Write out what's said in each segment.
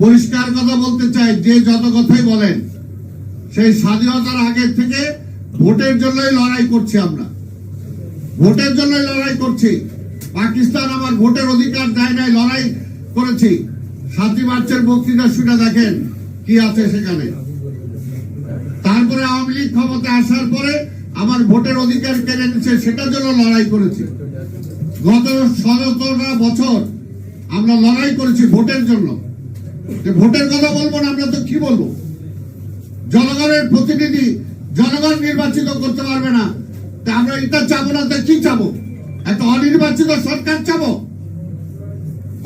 পরিষ্কার কথা বলতে চাই, যে যত কথাই বলেন, সেই স্বাধীনতার আগে থেকে ভোটের জন্যই লড়াই করছি আমরা। ভোটের জন্যই লড়াই করছি। পাকিস্তান আমার ভোটের অধিকার দেয় নাই, লড়াই করেছি। সাতই মার্চের বক্তৃতা শুনে দেখেন কি আছে সেখানে। তারপরে আওয়ামী লীগ ক্ষমতা আসার পরে আমার ভোটের অধিকার কেড়ে নিচ্ছে সেটার জন্য লড়াই করেছি। গত সতেরোটা বছর আমরা লড়াই করেছি ভোটের জন্য। ভোটের কথা বলব না, আমরা তো কি বলব? জনগণের প্রতিনিধি জনগণ নির্বাচিত করতে পারবে না। আমরা এটা চাবো না, তা কি চাবো? একটা অনির্বাচিত সরকার চাবো?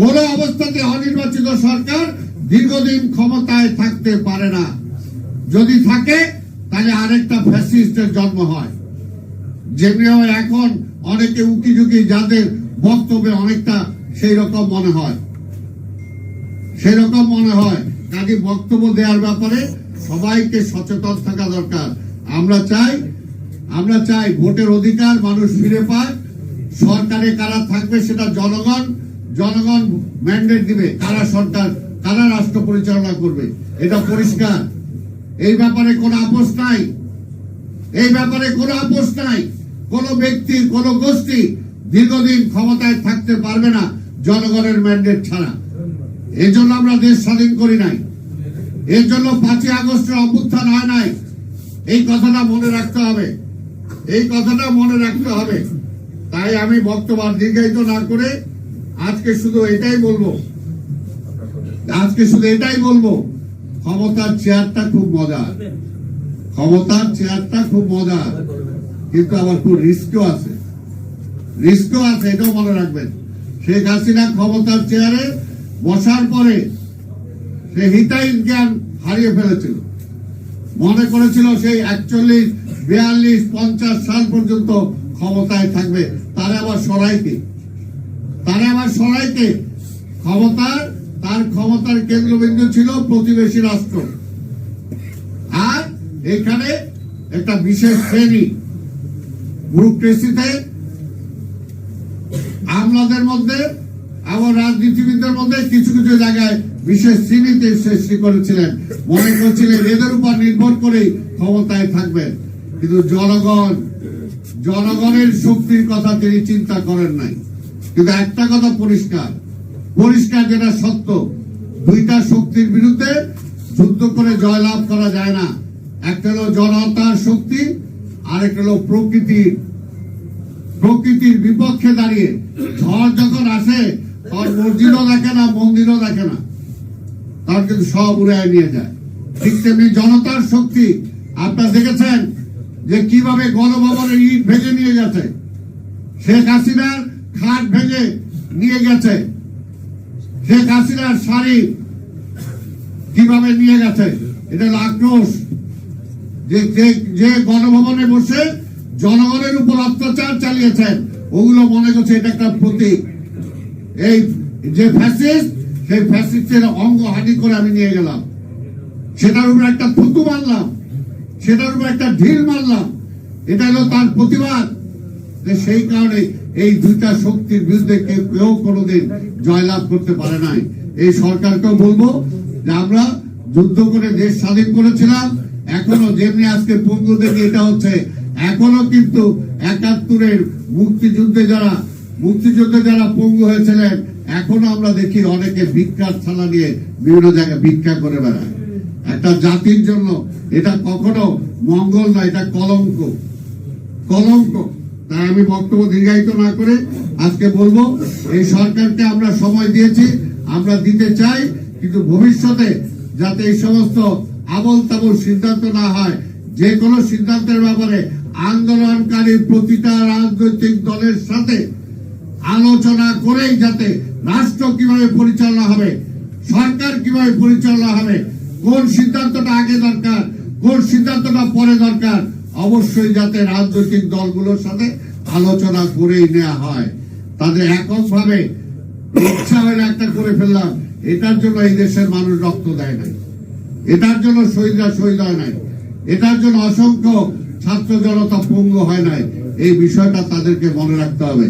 কোন অবস্থাতে অনির্বাচিত সরকার দীর্ঘদিন ক্ষমতায় থাকতে পারে না। যদি থাকে, তাহলে আরেকটা ফ্যাসিস্টের জন্ম হয়। যেমনি এখন অনেকে উকি ঝুঁকি যাদের বক্তব্যে অনেকটা সেই রকম মনে হয়। সেই রকম মনে হয়। কাজে বক্তব্য দেওয়ার ব্যাপারে সবাইকে সচেতন থাকা দরকার। আমরা চাই আমরা চাই ভোটের অধিকার মানুষ ফিরে পায়। সরকারে কারা থাকবে সেটা জনগণ জনগণ ম্যান্ডেট দিবে কারা সরকার, কারা রাষ্ট্র পরিচালনা করবে। এটা পরিষ্কার। এই ব্যাপারে কোনো আপোষ নাই। এই ব্যাপারে কোনো আপোষ নাই। কোন ব্যক্তি, কোন গোষ্ঠী দীর্ঘদিন ক্ষমতায় থাকতে পারবে না জনগণের ম্যান্ডেট ছাড়া। এই জন্য আমরা দেশ স্বাধীন করি নাই। এর জন্য পাঁচই আগস্টের অভ্যুত্থান হয় নাই। এই কথাটা মনে রাখতে হবে। এই কথাটা মনে রাখতে হবে। তাই আমি বক্তব্য দীর্ঘায়িত না করে আজকে শুধু এটাই বলব। আজকে শুধু এটাই বলব, ক্ষমতার চেয়ারটা খুব মজার। ক্ষমতার চেয়ারটা খুব মজার। কিন্তু আবার খুব রিস্কও আছে। রিস্কও আছে, এটাও মনে রাখবেন। শেখ হাসিনা ক্ষমতার চেয়ারে বসার পরে সে হিতাইন জ্ঞান হারিয়ে ফেলেছিল। মনে করেছিল সেই একচল্লিশ, বিয়াল্লিশ, পঞ্চাশ সাল পর্যন্ত ক্ষমতায় থাকবে। তারা আবার সরাইকে তারা আবার সরাইকে ক্ষমতার, তার ক্ষমতার কেন্দ্রবিন্দু ছিল প্রতিবেশী রাষ্ট্র। আর এখানে একটা বিশেষ শ্রেণি। ব্যুরোক্রেসিতে আমলাদের মধ্যে রাজনীতিবিদদের মধ্যে কিছু কিছু জায়গায় বিশেষ শ্রেণীতে সৃষ্টি করেছিলেন। মনে করছিলেন এদের উপর নির্ভর করেই ক্ষমতায় থাকবেন। কিন্তু জনগণ, জনগণের শক্তির কথা তিনি চিন্তা করেন নাই। কিন্তু একটা কথা পরিষ্কার পরিষ্কার যেটা সত্য, দুইটা শক্তির বিরুদ্ধে যুদ্ধ করে জয়লাভ করা যায় না। একটা হলো জনতার শক্তি, আরেকটা হলো প্রকৃতির প্রকৃতির বিপক্ষে দাঁড়িয়ে ঝড় যখন আসে মসজিদও দেখে না, মন্দিরও দেখে না। তার কিন্তু সব উড়ায় নিয়ে যায়। ঠিক তেমনি জনতার শক্তি। আপনারা দেখেছেন যে কীভাবে গণভবনের ইট ভেঙে নিয়ে গেছে। শেখ হাসিনার খাট ভেঙে নিয়ে গেছে। শেখ হাসিনার শাড়ি কীভাবে নিয়ে গেছে, এটা যে যে- যে গণভবনে বসে জনগণের উপর অত্যাচার চালিয়েছেন, ওগুলো মনে করছে এটা একটা প্রতীক। এই যে ফ্যাসিস্ট সেই ফ্যাসিস্টের অঙ্গ হানি করে আমি নিয়ে গেলাম। সেটার উপর একটা থুতু মারলাম। সেটার উপর একটা ঢিল মারলাম। এটা হলো তার প্রতিবাদ। সেই কারণে এই দুইটা শক্তির বিরুদ্ধে কেউ কোনোদিন জয়লাভ করতে পারে নাই। এই সরকারকেও বলব যে আমরা যুদ্ধ করে দেশ স্বাধীন করেছিলাম। এখনও যেমনি আজকে পঙ্গু দেখে এটা হচ্ছে, এখনও কিন্তু একাত্তরের মুক্তিযুদ্ধে যারা মুক্তিযুদ্ধে যারা পঙ্গু হয়েছিলেন, এখনও আমরা দেখি অনেকে ভিক্ষার থালা নিয়ে বিভিন্ন জায়গায় ভিক্ষা করে বেড়ায়। একটা জাতির জন্য এটা কখনো মঙ্গল না এটা কলঙ্ক। কলঙ্ক। তাই আমি বক্তব্য দীর্ঘায়িত না করে আজকে বলব, এই সরকারকে আমরা সময় দিয়েছি, আমরা দিতে চাই, কিন্তু ভবিষ্যতে যাতে এই সমস্ত আবল তাবল সিদ্ধান্ত না হয়, যে কোনো সিদ্ধান্তের ব্যাপারে আন্দোলনকারী প্রতিটা রাজনৈতিক দলের সাথে আলোচনা করেই যাতে রাষ্ট্র কীভাবে পরিচালনা হবে, সরকার কীভাবে পরিচালনা হবে, কোন সিদ্ধান্তটা আগে দরকার, কোন সিদ্ধান্তটা পরে দরকার, অবশ্যই যাতে রাজনৈতিক দলগুলোর সাথে আলোচনা করেই নেওয়া হয়। তাদের এককভাবে ইচ্ছা একটা করে ফেললাম, এটার জন্য এই দেশের মানুষ রক্ত দেয় নাই। এটার জন্য শহীদরা শহীদ হয় নাই। এটার জন্য অসংখ্য ছাত্র জনতা পঙ্গ হয় নাই। এই বিষয়টা তাদেরকে মনে রাখতে হবে।